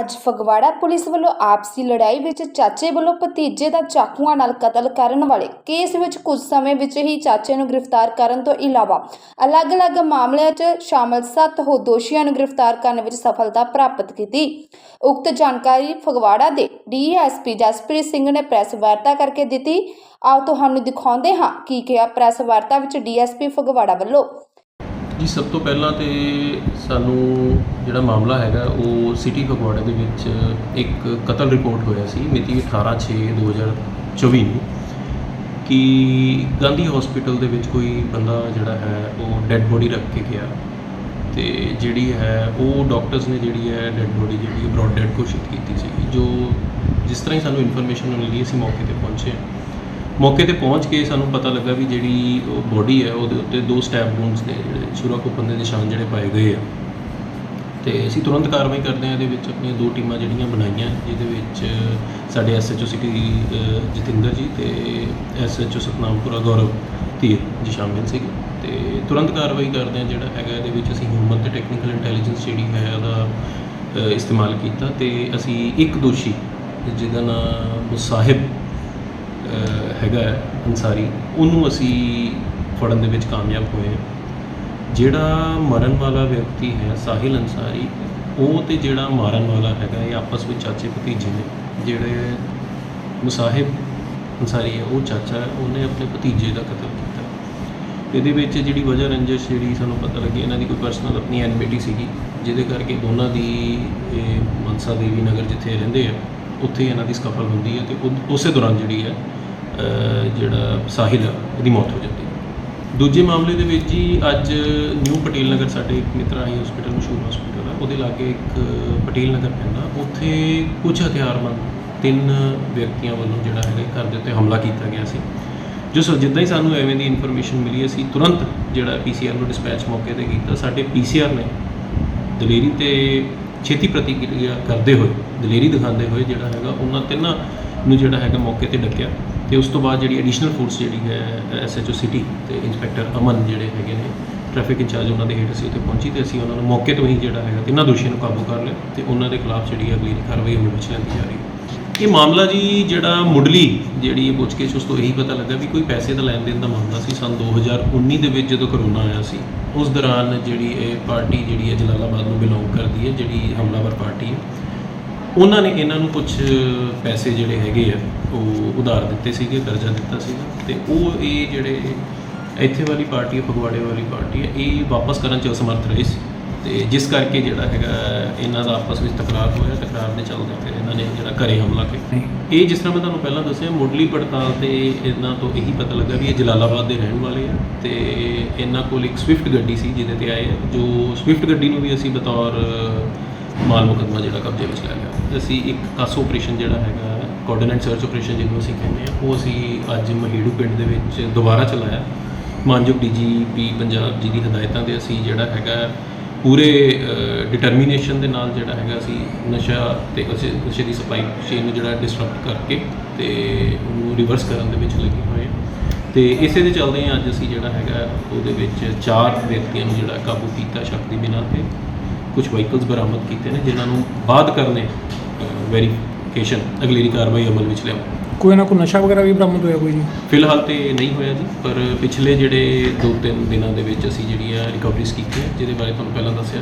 ਅੱਜ ਫਗਵਾੜਾ ਪੁਲਿਸ ਵੱਲੋਂ ਆਪਸੀ ਲੜਾਈ ਵਿੱਚ ਚਾਚੇ ਵੱਲੋਂ ਭਤੀਜੇ ਦਾ ਚਾਕੂਆਂ ਨਾਲ ਕਤਲ ਕਰਨ ਵਾਲੇ ਕੇਸ ਵਿੱਚ ਕੁਝ ਸਮੇਂ ਵਿੱਚ ਹੀ ਚਾਚੇ ਨੂੰ ਗ੍ਰਿਫਤਾਰ ਕਰਨ ਤੋਂ ਇਲਾਵਾ ਅਲੱਗ-ਅਲੱਗ ਮਾਮਲਿਆਂ 'ਚ ਸ਼ਾਮਲ 7 ਹੋਰ ਦੋਸ਼ੀਆਂ ਨੂੰ ਗ੍ਰਿਫਤਾਰ ਕਰਨ ਵਿੱਚ ਸਫਲਤਾ ਪ੍ਰਾਪਤ ਕੀਤੀ। ਉਕਤ ਜਾਣਕਾਰੀ ਫਗਵਾੜਾ ਦੇ ਡੀਐਸਪੀ ਜਸਪ੍ਰੀਤ ਸਿੰਘ ਨੇ ਪ੍ਰੈਸ ਵਾਰਤਾ ਕਰਕੇ ਦਿੱਤੀ। ਆਓ ਤੁਹਾਨੂੰ ਦਿਖਾਉਂਦੇ ਹਾਂ ਕੀ ਕਿਹਾ ਪ੍ਰੈਸ ਵਾਰਤਾ ਵਿੱਚ ਡੀਐਸਪੀ ਫਗਵਾੜਾ ਵੱਲੋਂ। ਜੀ, ਸਭ ਤੋਂ ਪਹਿਲਾਂ ਤੇ ਸਾਨੂੰ ਜਿਹੜਾ ਮਾਮਲਾ ਹੈਗਾ, ਉਹ ਸਿਟੀ ਫਗਵਾੜਾ ਦੇ ਵਿੱਚ ਇੱਕ ਕਤਲ ਰਿਪੋਰਟ ਹੋਇਆ ਸੀ, ਮਿਤੀ 18/6/2024 ਨੂੰ, ਕਿ ਗਾਂਧੀ ਹਸਪੀਟਲ ਦੇ ਵਿੱਚ ਕੋਈ ਬੰਦਾ ਜਿਹੜਾ ਹੈ, ਉਹ ਡੈੱਡ ਬੋਡੀ ਰੱਖ ਕੇ ਗਿਆ ਤੇ ਜਿਹੜੀ ਹੈ, ਉਹ ਡਾਕਟਰਸ ਨੇ ਜਿਹੜੀ ਹੈ ਡੈੱਡ ਬੋਡੀ ਜਿਹੜੀ ਬ੍ਰੌਡ ਡੈਡ ਘੋਸ਼ਿਤ ਕੀਤੀ ਸੀ। ਜੋ ਜਿਸ ਤਰ੍ਹਾਂ ਹੀ ਸਾਨੂੰ ਇਨਫੋਰਮੇਸ਼ਨ ਮਿਲੀ ਅਸੀਂ ਮੌਕੇ ਤੇ ਪਹੁੰਚੇ। ਮੌਕੇ ਤੇ ਪਹੁੰਚ ਕੇ ਸਾਨੂੰ ਪਤਾ ਲੱਗਾ ਵੀ ਜਿਹੜੀ ਉਹ ਬੋਡੀ ਹੈ ਉਹਦੇ ਉੱਤੇ ਦੋ ਸਟੈਪ ਵੂਨਸ ਨੇ ਜਿਹੜੇ ਛੁਰਾ ਕੁੱਪਣ ਦੇ ਨਿਸ਼ਾਨ ਜਿਹੜੇ ਪਾਏ ਗਏ ਆ। ਤੇ ਅਸੀਂ ਤੁਰੰਤ ਕਾਰਵਾਈ ਕਰਦੇ ਹਾਂ ਇਹਦੇ ਵਿੱਚ ਆਪਣੀਆਂ ਦੋ ਟੀਮਾਂ ਜਿਹੜੀਆਂ ਬਣਾਈਆਂ ਜਿਹਦੇ ਵਿੱਚ ਸਾਡੇ ਐਸਐਚਓ ਸਿਟੀ ਅ, ਜਤਿੰਦਰ ਜੀ ਤੇ ਐਸਐਚਓ ਸਤਨਾਮਪੁਰਾ ਗੌਰਵ ਧੀਰ ਜੀ ਸ਼ਾਮਿਲ ਸੀਗੇ। ਤੇ ਤੁਰੰਤ ਕਾਰਵਾਈ ਕਰਦੇ ਹਾਂ ਜਿਹੜਾ ਹੈਗਾ ਇਹਦੇ ਵਿੱਚ ਅਸੀਂ ਹਿਊਮਨ ਤੇ ਟੈਕਨੀਕਲ ਇੰਟੈਲੀਜੈਂਸ ਜਿਹੜੀ ਹੈ ਉਹਦਾ ਇਸਤੇਮਾਲ ਕੀਤਾ ਤੇ ਅਸੀਂ ਇੱਕ ਦੋਸ਼ੀ ਜਿਹਦਾ ਨਾਮ ਮੁਸਾਹਿਬ ਹੈਗਾ ਹੈ ਅਨਸਾਰੀ, ਉਹਨੂੰ ਅਸੀਂ ਫੜਨ ਦੇ ਵਿੱਚ ਕਾਮਯਾਬ ਹੋਏ ਹਾਂ। ਜਿਹੜਾ ਮਰਨ ਵਾਲਾ ਵਿਅਕਤੀ ਹੈ, ਸਾਹਿਲ ਅੰਸਾਰੀ ਉਹ ਤੇ ਜਿਹੜਾ ਮਾਰਨ ਵਾਲਾ ਹੈਗਾ ਇਹ ਆਪਸ ਵਿੱਚ ਚਾਚੇ ਭਤੀਜੇ ਨੇ। ਜਿਹੜੇ ਮੁਸਾਹਿਬ ਅੰਸਾਰੀ ਹੈ, ਉਹ ਚਾਚਾ ਹੈ, ਉਹਨੇ ਆਪਣੇ ਭਤੀਜੇ ਦਾ ਕਤਲ ਕੀਤਾ। ਇਹਦੇ ਵਿੱਚ ਜਿਹੜੀ ਵਜ੍ਹਾ ਰੰਜਿਸ਼ ਜਿਹੜੀ ਸਾਨੂੰ ਪਤਾ ਲੱਗੀ, ਇਹਨਾਂ ਦੀ ਕੋਈ ਪਰਸਨਲ ਆਪਣੀ ਐਨਮਿਟੀ ਸੀਗੀ, ਜਿਹਦੇ ਕਰਕੇ ਦੋਨਾਂ ਦੀ ਇਹ ਮਨਸਾ ਦੇਵੀ ਨਗਰ ਜਿੱਥੇ ਰਹਿੰਦੇ ਆ, ਉੱਥੇ ਇਹਨਾਂ ਦੀ ਸਕਫਲ ਹੁੰਦੀ ਹੈ ਤੇ ਉਦ- ਉਸੇ ਦੌਰਾਨ ਜਿਹੜੀ ਹੈ ਜਿਹੜਾ ਸਾਹਿਲ ਆ, ਉਹਦੀ ਮੌਤ ਹੋ ਜਾਂਦੀ। ਦੂਜੇ ਮਾਮਲੇ ਦੇ ਵਿੱਚ ਜੀ ਅੱਜ ਨਿਊ ਪਟੇਲ ਨਗਰ ਸਾਡੇ ਇੱਕ ਮਿੱਤਰ ਆਈ ਹਸਪੀਟਲ ਮਸ਼ਹੂਰ ਹਸਪੀਟਲ ਆ। ਉਹਦੇ ਲਾਗੇ ਇੱਕ ਪਟੇਲ ਨਗਰ ਪੈਂਦਾ। ਉੱਥੇ ਕੁਝ ਹਥਿਆਰਬੰਦ ਤਿੰਨ ਵਿਅਕਤੀਆਂ ਵੱਲੋਂ ਜਿਹੜਾ ਹੈਗਾ ਘਰ ਦੇ ਉੱਤੇ ਹਮਲਾ ਕੀਤਾ ਗਿਆ ਸੀ। ਜੋ ਸੋ ਜਿੱਦਾਂ ਹੀ ਸਾਨੂੰ ਐਵੇਂ ਦੀ ਇਨਫੋਰਮੇਸ਼ਨ ਮਿਲੀ, ਅਸੀਂ ਤੁਰੰਤ ਜਿਹੜਾ ਪੀਸੀਆਰ ਨੂੰ ਡਿਸਪੈਚ ਮੌਕੇ ਤੇ ਕੀਤਾ। ਸਾਡੇ ਪੀਸੀਆਰ ਨੇ ਦਲੇਰੀ ਤੇ ਛੇਤੀ ਪ੍ਰਤੀਕਿਰਿਆ ਕਰਦੇ ਹੋਏ, ਦਲੇਰੀ ਦਿਖਾਉਂਦੇ ਹੋਏ ਜਿਹੜਾ ਹੈਗਾ, ਉਹਨਾਂ ਤਿੰਨਾਂ ਨੂੰ ਜਿਹੜਾ ਹੈਗਾ ਮੌਕੇ ਤੇ ਡੱਕਿਆ। ਤੇ ਉਸ ਤੋਂ ਬਾਅਦ ਜਿਹੜੀ ਐਡੀਸ਼ਨਲ ਫੋਰਸ ਜਿਹੜੀ ਹੈ ਐਸਐਚਓ ਸਿਟੀ ਤੇ ਇੰਸਪੈਕਟਰ ਅਮਨ ਜਿਹੜੇ ਹੈਗੇ ਨੇ ਟ੍ਰੈਫਿਕ ਇੰਚਾਰਜ ਉਹਨਾਂ ਦੇ ਹੇਠ ਅਸੀਂ ਉੱਥੇ ਪਹੁੰਚੀ ਤੇ ਅਸੀਂ ਉਹਨਾਂ ਨੂੰ ਮੌਕੇ ਤੋਂ ਹੀ ਜਿਹੜਾ ਹੈਗਾ ਤਿੰਨਾਂ ਦੋਸ਼ੀਆਂ ਨੂੰ ਕਾਬੂ ਕਰ ਲਿਆ ਤੇ ਉਹਨਾਂ ਦੇ ਖਿਲਾਫ ਜਿਹੜੀ ਅਗਲੀ ਕਾਰਵਾਈ ਹੋਣੀ ਵਿੱਚ ਲੈਂਦੀ ਜਾ ਰਹੀ ਹੈ। ਇਹ ਮਾਮਲਾ ਜੀ ਜਿਹੜਾ ਮੁੱਢਲੀ ਜਿਹੜੀ ਪੁੱਛ ਕੇ ਉਸ ਤੋਂ ਇਹੀ ਪਤਾ ਲੱਗਾ ਵੀ ਕੋਈ ਪੈਸੇ ਦਾ ਲੈਣ ਦੇਣ ਦਾ ਮਾਮਲਾ ਸੀ ਸਨ 2019 ਦੇ ਵਿੱਚ ਜਦੋਂ ਕਰੋਨਾ ਆਇਆ ਸੀ। ਉਸ ਦੌਰਾਨ ਜਿਹੜੀ ਇਹ ਪਾਰਟੀ ਜਿਹੜੀ ਹੈ ਜਲਾਲਾਬਾਦ ਨੂੰ ਬਿਲੋਂਗ ਕਰਦੀ ਹੈ, ਜਿਹੜੀ ਹਮਲਾਵਰ ਪਾਰਟੀ ਹੈ, ਉਹਨਾਂ ਨੇ ਇਹਨਾਂ ਨੂੰ ਕੁਝ ਪੈਸੇ ਜਿਹੜੇ ਹੈਗੇ ਆ, ਉਹ ਉਧਾਰ ਦਿੱਤੇ ਸੀਗੇ, ਕਰਜ਼ਾ ਦਿੱਤਾ ਸੀਗਾ ਤੇ ਉਹ ਇਹ ਜਿਹੜੇ ਇੱਥੇ ਵਾਲੀ ਪਾਰਟੀ ਹੈ, ਫਗਵਾੜੇ ਵਾਲੀ ਪਾਰਟੀ ਹੈ, ਇਹ ਵਾਪਸ ਕਰਨ ਚ ਅਸਮਰਥ ਰਹੇ ਸੀ। ਤੇ ਜਿਸ ਕਰਕੇ ਜਿਹੜਾ ਹੈਗਾ ਇਹਨਾਂ ਦਾ ਆਪਸ ਵਿੱਚ ਤਕਰਾਰ ਹੋਇਆ ਤਕਰਾਰ ਦੇ ਚੱਲਦੇ ਫਿਰ ਇਹਨਾਂ ਨੇ ਜਿਹੜਾ ਘਰੇ ਹਮਲਾ ਕੀਤਾ। ਇਹ ਜਿਸ ਤਰ੍ਹਾਂ ਮੈਂ ਤੁਹਾਨੂੰ ਪਹਿਲਾਂ ਦੱਸਿਆ ਮੁੱਢਲੀ ਪੜਤਾਲ ਤੇ ਇਹਨਾਂ ਤੋਂ ਇਹੀ ਪਤਾ ਲੱਗਾ ਵੀ ਇਹ ਜਲਾਲਾਬਾਦ ਦੇ ਰਹਿਣ ਵਾਲੇ ਆ ਤੇ ਇਹਨਾਂ ਕੋਲ ਇੱਕ ਸਵਿਫਟ ਗੱਡੀ ਸੀ ਜਿਹਦੇ ਤੇ ਆਏ ਜੋ ਸਵਿਫਟ ਗੱਡੀ ਨੂੰ ਵੀ ਅਸੀਂ ਬਤੌਰ ਮਾਲ ਮੁਕੱਦਮਾ ਜਿਹੜਾ ਕਬਜ਼ੇ ਵਿੱਚ ਲੈ ਲਿਆ। ਅਸੀਂ ਇੱਕ ਕਾਸੋ ਆਪਰੇਸ਼ਨ ਜਿਹੜਾ ਹੈਗਾ ਕੋਆਰਡੀਨੇਟ ਸਰਚ ਆਪਰੇਸ਼ਨ ਜਿਹਨੂੰ ਅਸੀਂ ਕਹਿੰਦੇ ਆ ਉਹ ਅਸੀਂ ਅੱਜ ਮਹੀੜੂ ਪਿੰਡ ਦੇ ਵਿੱਚ ਦੁਬਾਰਾ ਚਲਾਇਆ। ਮਾਨਯੋਗ ਡੀਜੀਪੀ ਪੰਜਾਬ ਜੀ ਦੀ ਹਦਾਇਤਾਂ ਤੇ ਅਸੀਂ ਜਿਹੜਾ ਹੈਗਾ ਪੂਰੇ ਡਿਟਰਮੀਨੇਸ਼ਨ ਦੇ ਨਾਲ ਜਿਹੜਾ ਹੈਗਾ ਅਸੀਂ ਨਸ਼ਾ ਤੇ ਨਸ਼ੇ ਨਸ਼ੇ ਦੀ ਸਪਲਾਈ ਚੇਨ ਨੂੰ ਜਿਹੜਾ ਡਿਸਟਰਪਟ ਕਰਕੇ ਤੇ ਉਹਨੂੰ ਰਿਵਰਸ ਕਰਨ ਦੇ ਵਿੱਚ ਲੱਗੇ ਹੋਏ ਹਾਂ। ਤੇ ਇਸੇ ਦੇ ਚੱਲਦੇ ਹਾਂ ਅੱਜ ਅਸੀਂ ਜਿਹੜਾ ਹੈਗਾ ਉਹਦੇ ਵਿੱਚ ਚਾਰ ਵਿਅਕਤੀਆਂ ਨੂੰ ਜਿਹੜਾ ਕਾਬੂ ਕੀਤਾ ਸ਼ੱਕ ਦੀ ਬਿਨਾਂ ਤੇ। ਕੁਝ ਵਹੀਕਲਸ ਬਰਾਮਦ ਕੀਤੇ ਨੇ, ਜਿਨ੍ਹਾਂ ਨੂੰ ਬਾਅਦ ਕਰਨੇ ਵੈਰੀਫਿਕੇਸ਼ਨ ਅਗਲੇਰੀ ਕਾਰਵਾਈ ਅਮਲ ਵਿੱਚ ਲਿਆਵਾਂ ਕੋਈ ਨਾ ਕੋਈ ਨਸ਼ਾ ਵਗੈਰਾ ਵੀ ਬਰਾਮਦ ਹੋਇਆ ਕੋਈ ਜੀ? ਫਿਲਹਾਲ ਤੇ ਨਹੀਂ ਹੋਇਆ ਜੀ, ਪਰ ਪਿਛਲੇ ਜਿਹੜੇ 2-3 ਦਿਨਾਂ ਦੇ ਵਿੱਚ ਅਸੀਂ ਜਿਹੜੀ ਆ ਰਿਕਵਰੀਜ਼ ਕੀਤੀਆਂ, ਜਿਹਦੇ ਬਾਰੇ ਤੁਹਾਨੂੰ ਪਹਿਲਾਂ ਦੱਸਿਆ